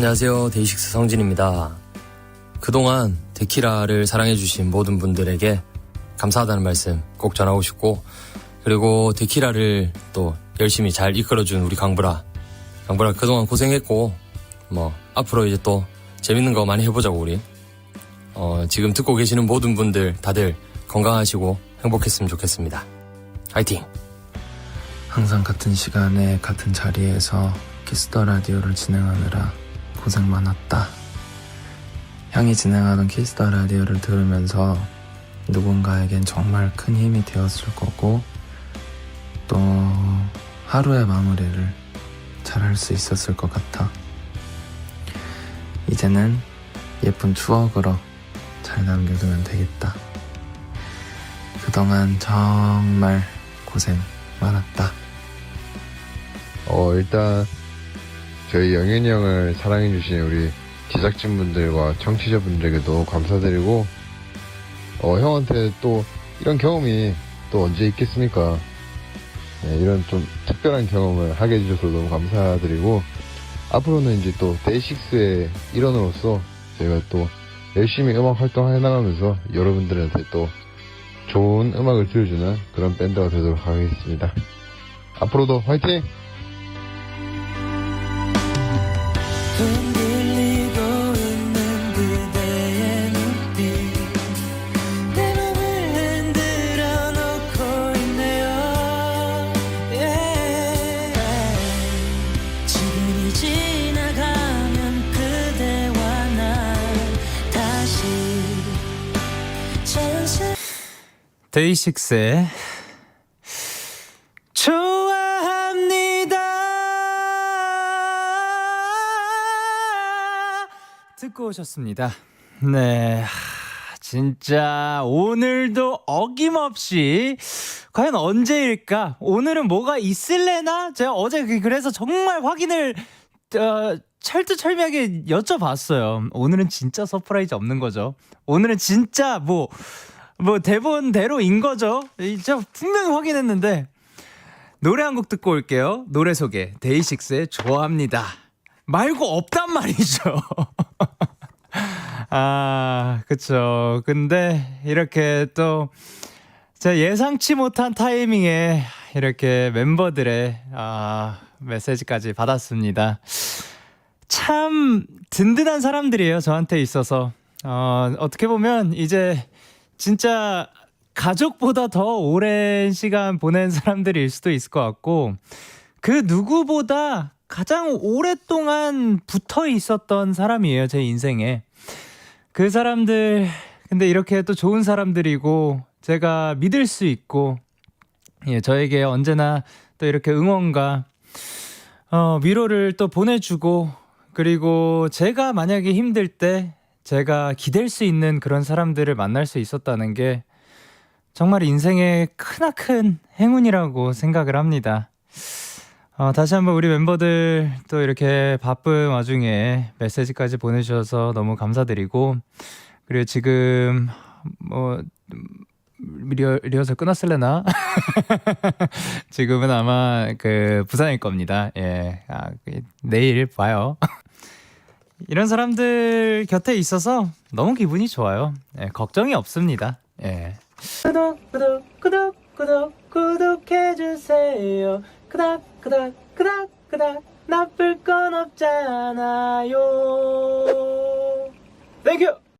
안녕하세요. 데이식스 성진입니다. 그동안 데키라를 사랑해주신 모든 분들에게 감사하다는 말씀 꼭 전하고 싶고, 그리고 데키라를 또 열심히 잘 이끌어준 우리 강브라. 강브라 그동안 고생했고, 뭐, 앞으로 이제 또 재밌는 거 많이 해보자고, 우리. 어, 지금 듣고 계시는 모든 분들 다들 건강하시고 행복했으면 좋겠습니다. 화이팅! 항상 같은 시간에 같은 자리에서 키스터 라디오를 진행하느라 고생 많았다. 향이 진행하던 키스터 라디오를 들으면서 누군가에겐 정말 큰 힘이 되었을 거고 또 하루의 마무리를 잘 할 수 있었을 것 같아. 이제는 예쁜 추억으로 잘 남겨두면 되겠다. 그동안 정말 고생 많았다. 어, 일단, 저희 영현이 형을 사랑해주신 우리 제작진분들과 청취자분들에게도 감사드리고, 어, 형한테 또 이런 경험이 또 언제 있겠습니까? 네, 이런 좀 특별한 경험을 하게 해주셔서 너무 감사드리고, 앞으로는 이제 또 데이식스의 일원으로서 저희가 또 열심히 음악 활동해 나가면서 여러분들한테 또 좋은 음악을 들려주는 그런 밴드가 되도록 하겠습니다. 앞으로도 화이팅! 흔들리고 있는 그대의 눈빛. 내 맘을 흔들어 놓고 있네요. 데이식스의 듣고 오셨습니다. 네. 하, 진짜 오늘도 어김없이 과연 언제일까? 오늘은 뭐가 있을래나? 제가 어제 그- 그래서 정말 확인을 어, 철두철미하게 여쭤봤어요. 오늘은 진짜 서프라이즈 없는 거죠. 오늘은 진짜 뭐 뭐 대본대로인 거죠. 진짜 분명히 확인했는데 노래 한 곡 듣고 올게요. 노래 소개 데이식스의 좋아합니다. 말고 없단 말이죠. 아, 그쵸. 근데 이렇게 또 제가 예상치 못한 타이밍에 이렇게 멤버들의 아, 메시지까지 받았습니다. 참 든든한 사람들이에요. 저한테 있어서. 어, 어떻게 보면 이제 진짜 가족보다 더 오랜 시간 보낸 사람들일 수도 있을 것 같고 그 누구보다 가장 오랫동안 붙어 있었던 사람이에요. 제 인생에. 그 사람들 근데 이렇게 또 좋은 사람들이고 제가 믿을 수 있고 예, 저에게 언제나 또 이렇게 응원과 어, 위로를 또 보내주고 그리고 제가 만약에 힘들 때 제가 기댈 수 있는 그런 사람들을 만날 수 있었다는 게 정말 인생의 크나큰 행운이라고 생각을 합니다. 어, 다시 한번 우리 멤버들 또 이렇게 바쁜 와중에 메시지까지 보내주셔서 너무 감사드리고 그리고 지금 뭐 리허, 리허설 끝났을래나? 지금은 아마 그 부산일 겁니다. 예, 아, 그 내일 봐요. 이런 사람들 곁에 있어서 너무 기분이 좋아요. 예, 걱정이 없습니다. 예. 구독 구독 구독 구독 구독해 주세요. 구독 구독 구독 구독 나쁠 건 없잖아요. 땡큐.